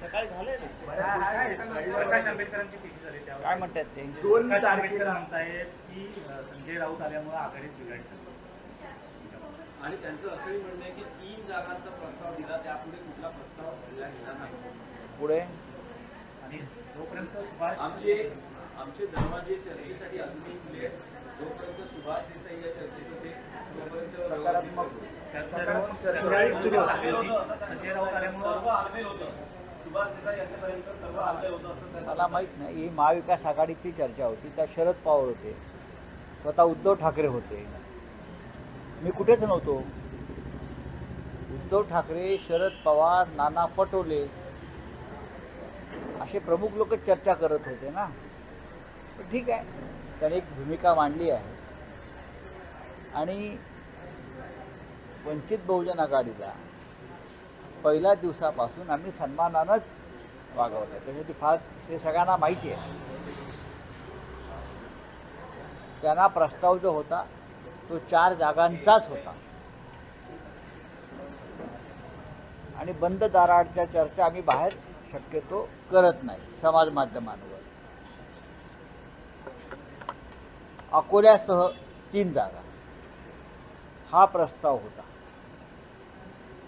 सकाळी झालंय ना प्रकाश आंबेडकरांची पीसी झाली त्यावर. काय म्हणतात ते? दोन प्रकाश आंबेडकर म्हणतायत की संजय राऊत आल्यामुळे आघाडीत बिघाडचं आणि त्यांचं असंही म्हणणं आहे की तीन जागांचा प्रस्ताव दिला त्यापुढे कुठला प्रस्ताव दिला गेला नाही. पुढे? आणि जोपर्यंत सुभाष आमचे आमचे दरवाजे चर्चेसाठी अजूनही खुले आहेत. जोपर्यंत सुभाष देसाई या चर्चेत होते तोपर्यंत सकारात्मक. संजय राऊत आल्यामुळं मला माहीत नाही. ही महाविकास आघाडीची चर्चा होती. त्या शरद पवार होते. स्वतः उद्धव ठाकरे होते. मी कुठेच नव्हतो. उद्धव ठाकरे शरद पवार नाना पटोले असे प्रमुख लोक चर्चा करत होते ना. ठीक आहे. त्याने एक भूमिका मांडली आहे. आणि वंचित बहुजन आघाडीला पहिल्या दिवसापासून आम्ही सन्मानानंच वागवलं त्यामुळे ती फार हे सगळ्यांना माहिती आहे. त्यांना प्रस्ताव जो होता तो चार जागांचाच होता. आणि बंद दाराडच्या चर्चा आम्ही बाहेर शक्यतो करत नाही समाज माध्यमांवर. अकोल्यासह तीन जागा. हा प्रस्ताव होता.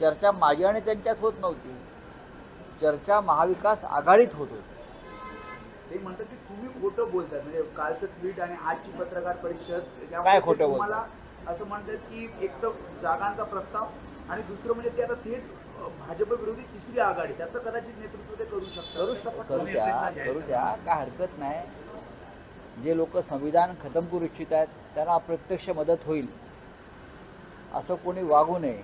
चर्चा माझी आणि त्यांच्यात होत नव्हती. चर्चा महाविकास आघाडीत होत होती. ते म्हणतात की तुम्ही खोटं बोलताय. म्हणजे कालचं ट्विट आणि आजची पत्रकार परिषद काय खोटं तुम्हाला असं म्हणतात की एक तर जागांचा प्रस्ताव आणि दुसरं म्हणजे ते आता थेट भाजप विरोधी तिसरी आघाडी. त्याचं कदाचित नेतृत्व ते करू शकतात. करू शक करू द्या करू द्या. काय हरकत नाही. जे लोक संविधान खतम करू इच्छित आहेत त्यांना अप्रत्यक्ष मदत होईल. असं कोणी वागू नये.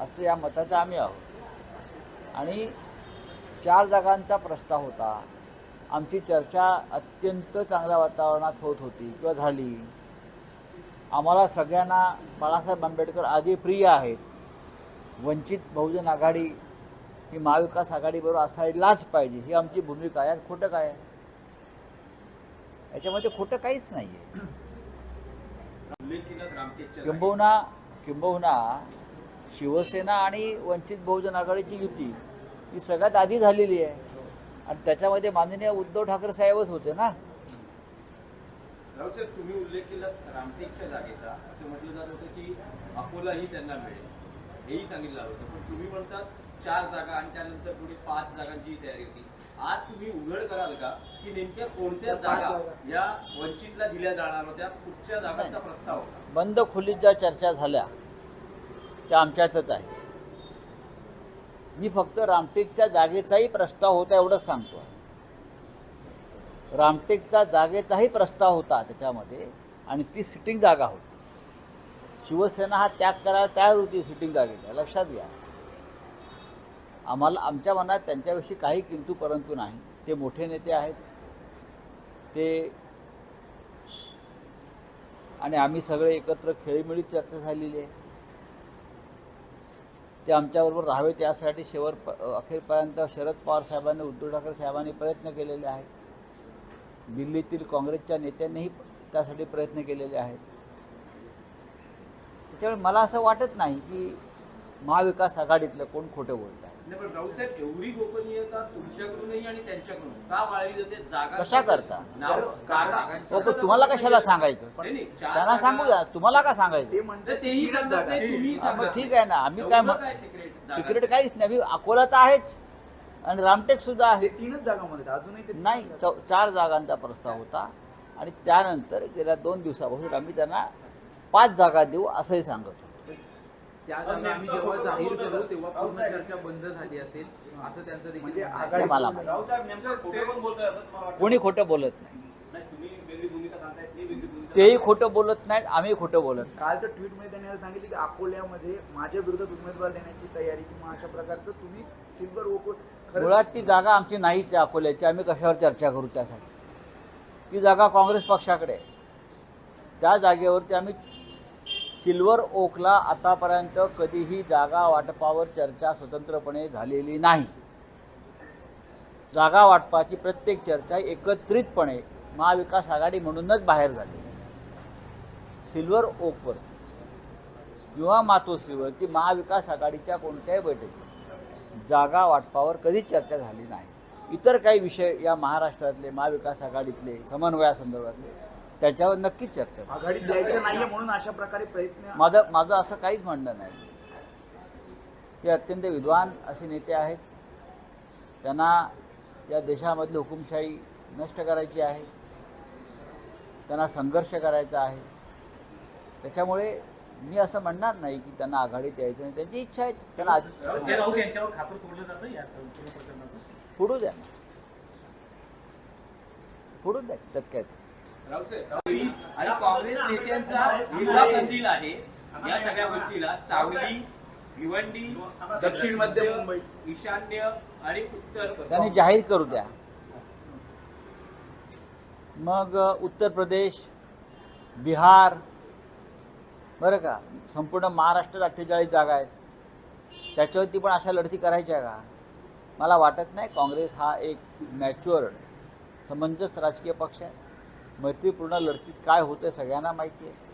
असं या मताचं आम्ही आहोत. आणि चार जागांचा प्रस्ताव होता. आमची चर्चा अत्यंत चांगल्या वातावरणात होत होती किंवा झाली. आम्हाला सगळ्यांना बाळासाहेब आंबेडकर आधी प्रिय आहेत. वंचित बहुजन आघाडी ही महाविकास आघाडीबरोबर असायलाच पाहिजे. ही आमची भूमिका आहे. खोटं काय? याच्यामध्ये खोटं काहीच नाही आहे किंबहुना किंबहुना शिवसेना आणि वंचित बहुजन आघाडीची युती ही सगळ्यात आधी झालेली आहे. आणि त्याच्यामध्ये माननीय उद्धव ठाकरे साहेबच होते ना. राऊत तुम्ही उल्लेख केला रामटेकच्या जागेचा. असं म्हटलं जात होतं की अकोलाही त्यांना मिळेल. हेही सांगितलं होतं. पण तुम्ही म्हणतात चार जागा आणि त्यानंतर पुढे पाच जागांची तयारी होती. आज तुम्ही उघड कराल का की नेमक्या कोणत्या जागा या वंचितला दिल्या जाणार होत्या? कुठच्या जागांचा प्रस्ताव होता. बंद खोलीत ज्या चर्चा झाल्या त्या आमच्यातच आहे. मी फक्त रामटेकच्या जागेचाही प्रस्ताव होता एवढंच सांगतो. रामटेकचा जागेचाही प्रस्ताव होता त्याच्यामध्ये आणि ती सिटिंग जागा होती. शिवसेना हा त्याग करायला तयार होती सिटिंग जागेचा लक्षात घ्या. आम्हाला आमच्या मनात त्यांच्याविषयी काही किंतू परंतु नाही. ते मोठे नेते आहेत. ते आणि आम्ही सगळे एकत्र खेळीमेळीत चर्चा झालेली आहे. ते आमच्याबरोबर राहावे त्यासाठी शेवट प- अखेरपर्यंत शरद पवार साहेबांनी उद्धव ठाकरे साहेबांनी प्रयत्न केलेले आहेत. दिल्लीतील काँग्रेसच्या नेत्यांनीही त्यासाठी प्रयत्न केलेले आहेत. त्याच्यामुळे मला असं वाटत नाही की महाविकास आघाडीतलं कोण खोटं बोलत आहे? नाही पण राऊत साहेब एवढी गोपनीयता तुमच्याकडूनही आणि त्यांच्याकडून का बाळगली जाते? जागा कशा करता? नाव जागा हो पण तुम्हाला कशाला सांगायचं? नाही, नाही, चार त्यांना जागा- सांगू द्या तुम्हाला का सांगायचं? ते म्हणतात तेही जागा. नाही हा, मग. ठीक आहे ना आम्ही काय एवढं म्हण- काय सिक्रेट सिक्रेट काहीच नाही आम्ही अकोला तर आहेच. आणि रामटेक सुद्धा आहे. ते तीनच जागामध्ये आहेत. अजूनही ते नाही जागा चौ- चार जागांचा प्रस्ताव होता. आणि त्यानंतर गेल्या दोन दिवसापासून आम्ही त्यांना पाच जागा देऊ असंही सांगत होतो. त्या जागा आम्ही जेव्हा जाहीर करू तेव्हा पूर्ण चर्चा बंद झाली असेल असं त्यांचं देखील म्हणजे मला? कोणी खोटं बोलत नाही हे तेही खोटं बोलत नाहीत आम्ही खोटं बोलत. काल तर ट्विटमध्ये त्यांनी असं सांगितलं की अकोल्यामध्ये माझ्या विरोधात उमेदवार देण्याची तयारी किंवा अशा प्रकारचं तुम्ही सिल्वर ओको मुळात ती जागा आमची नाहीच आहे अकोल्याची आम्ही कशावर चर्चा करू त्यासाठी ती जागा काँग्रेस पक्षाकडे आहे. त्या जागेवरती आम्ही सिल्वर ओकला आतापर्यंत कधीही जागा वाटपावर चर्चा स्वतंत्रपणे झालेली नाही. जागा वाटपाची प्रत्येक चर्चा एकत्रितपणे महाविकास आघाडी म्हणूनच बाहेर झाली. सिल्वर ओकवर किंवा मातोश्रीवर ती महाविकास आघाडीच्या कोणत्याही बैठकीत जागा वाटपावर कधीच चर्चा झाली नाही. इतर काही विषय या महाराष्ट्रातले महाविकास आघाडीतले समन्वयासंदर्भातले त्याच्यावर नक्कीच चर्चा द्यायचं नाहीये म्हणून अशा प्रकारे प्रयत्न माझं माझं असं काहीच म्हणणं नाही. ते अत्यंत विद्वान असे नेते आहेत. त्यांना या देशामधली हुकुमशाही नष्ट करायची आहे. त्यांना संघर्ष करायचा आहे. त्याच्यामुळे मी असं म्हणणार नाही की त्यांना आघाडीत यायचं नाही. त्यांची इच्छा आहे. त्यांना फोडू द्या फोडू द्या. त्यात काय आणि काँग्रेस नेत्यांचा हिरवा कंदील आहे. या सगळ्या गोष्टीला सावली भिवंडी दक्षिण मध्य मुंबई ईशान्य आणि उत्तर त्यांनी जाहीर करू द्या. मग उत्तर प्रदेश बिहार बरं का? संपूर्ण महाराष्ट्रात अठ्ठेचाळीस जागा आहेत. त्याच्यावरती पण अशा लढती करायच्या का? मला वाटत नाही काँग्रेस हा एक मॅच्युअर्ड समंजस राजकीय पक्ष आहे. मैत्रीपूर्ण लढतीत काय होतं सगळ्यांना माहिती आहे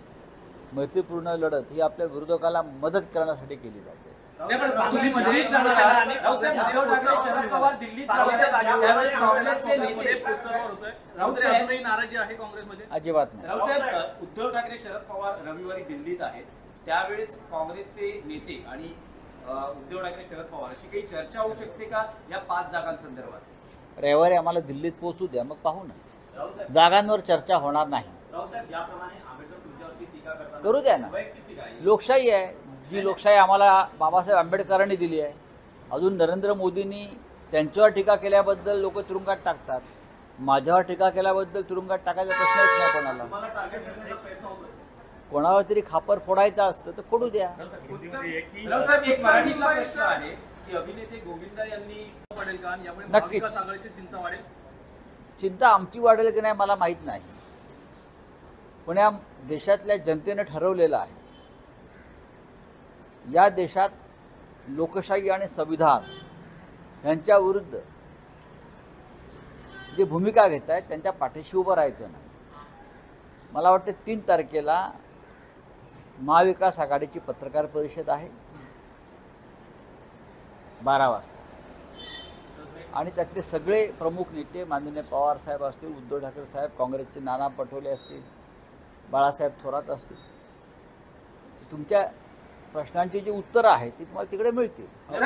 मैत्रीपूर्ण लढत ही आपल्या विरोधकाला मदत करण्यासाठी केली जाते अजिबात नाही उद्धव ठाकरे शरद पवार रविवारी दिल्लीत आहेत त्यावेळेस काँग्रेसचे नेते आणि उद्धव ठाकरे शरद पवार अशी काही चर्चा होऊ शकते का या पाच जागांसंदर्भात रविवारी आम्हाला दिल्लीत पोहोचू द्या मग पाहू ना जागांवर चर्चा होणार नाही. करू द्या ना. लोकशाही आहे. जी लोकशाही आम्हाला बाबासाहेब आंबेडकरांनी दिली आहे. अजून नरेंद्र मोदींनी त्यांच्यावर टीका केल्याबद्दल लोक तुरुंगात टाकतात. माझ्यावर टीका केल्याबद्दल तुरुंगात टाकायचा प्रश्न येत नाही कोणाला. कोणावर तरी खापर फोडायचं असतं तर फोडू द्या. नक्कीच. चिंता आमची वाढेल की नाही मला माहीत नाही. पण या देशातल्या जनतेनं ठरवलेलं आहे. या देशात लोकशाही आणि संविधान यांच्या विरुद्ध जे भूमिका घेत आहेत त्यांच्या पाठीशी उभं राहायचं नाही. मला वाटतं तीन तारखेला महाविकास आघाडीची पत्रकार परिषद आहे. बारा वाजता. आणि त्यातले सगळे प्रमुख नेते माननीय पवार साहेब असतील उद्धव ठाकरे साहेब काँग्रेसचे नाना पटोले असतील बाळासाहेब थोरात असतील. तुमच्या प्रश्नांची जी उत्तरं आहेत ती तुम्हाला तिकडे मिळतील. या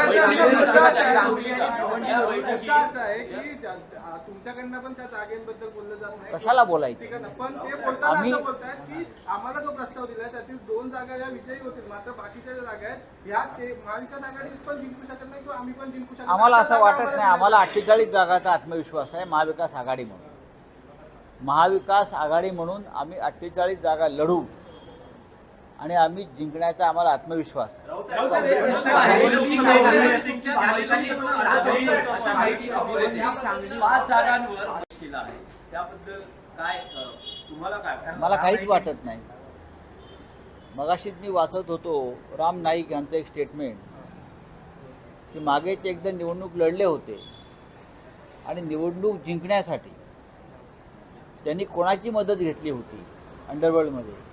बैठकीत असं आहे की त्या- आ, तुमच्याकडनं पण त्या जागेबद्दल बोललं जात नाही. कशाला बोलायचं? पण ते बोलताना आम्ही- की आम्हाला जो प्रस्ताव दिलाय त्यातील दोन जागा या विजयी होतील मात्र बाकीच्या ज्या जागा आहेत ह्या ते महाविकास आघाडी पण जिंकू शकत नाही किंवा आम्ही पण जिंकू शकत आम्हाला असं वाटत नाही आम्हाला अठ्ठेचाळीस जागाचा आत्मविश्वास आहे महाविकास आघाडी म्हणून. महाविकास आघाडी म्हणून आम्ही अठ्ठेचाळीस जागा लढू आणि आम्ही जिंकण्याचा आम्हाला आत्मविश्वास मला काहीच वाटत नाही. मगाशीच मी वाचत होतो राम नाईक यांचं एक स्टेटमेंट की मागे ते एकदा निवडणूक लढले होते. आणि निवडणूक जिंकण्यासाठी त्यांनी कोणाची मदत घेतली होती? अंडरवर्ल्डमध्ये.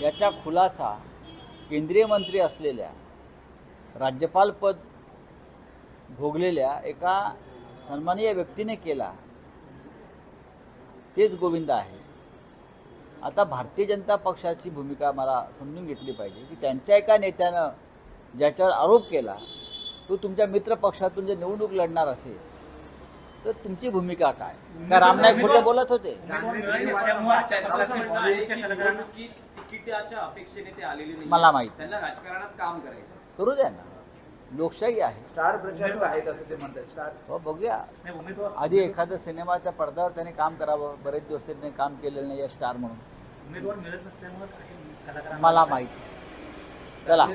याचा खुलासा केंद्रीय मंत्री असलेल्या राज्यपालपद भोगलेल्या एका सन्माननीय व्यक्तीने केला तेच गोविंद आहे. आता भारतीय जनता पक्षाची भूमिका मला समजून घेतली पाहिजे की त्यांच्या एका नेत्यानं ज्याच्यावर आरोप केला तो तुमच्या मित्र पक्षातून जर निवडणूक लढणार असेल तर तुमची भूमिका काय? का रामनाईक खोटं बोलत होते? तिकिटाच्या अपेक्षेने ते आलेले नाही मला माहीत. त्यांना राजकारणात काम करायचं करू द्या ना. लोकशाही आहे. स्टार प्रचारक आहेत असं ते म्हणतात. स्टार हो बघूया. आधी एखादं सिनेमाच्या पडद्यावर त्यांनी काम करावं. बरेच दिवस त्यांनी काम केलेलं नाही या स्टार म्हणून. मला माहिती. चला.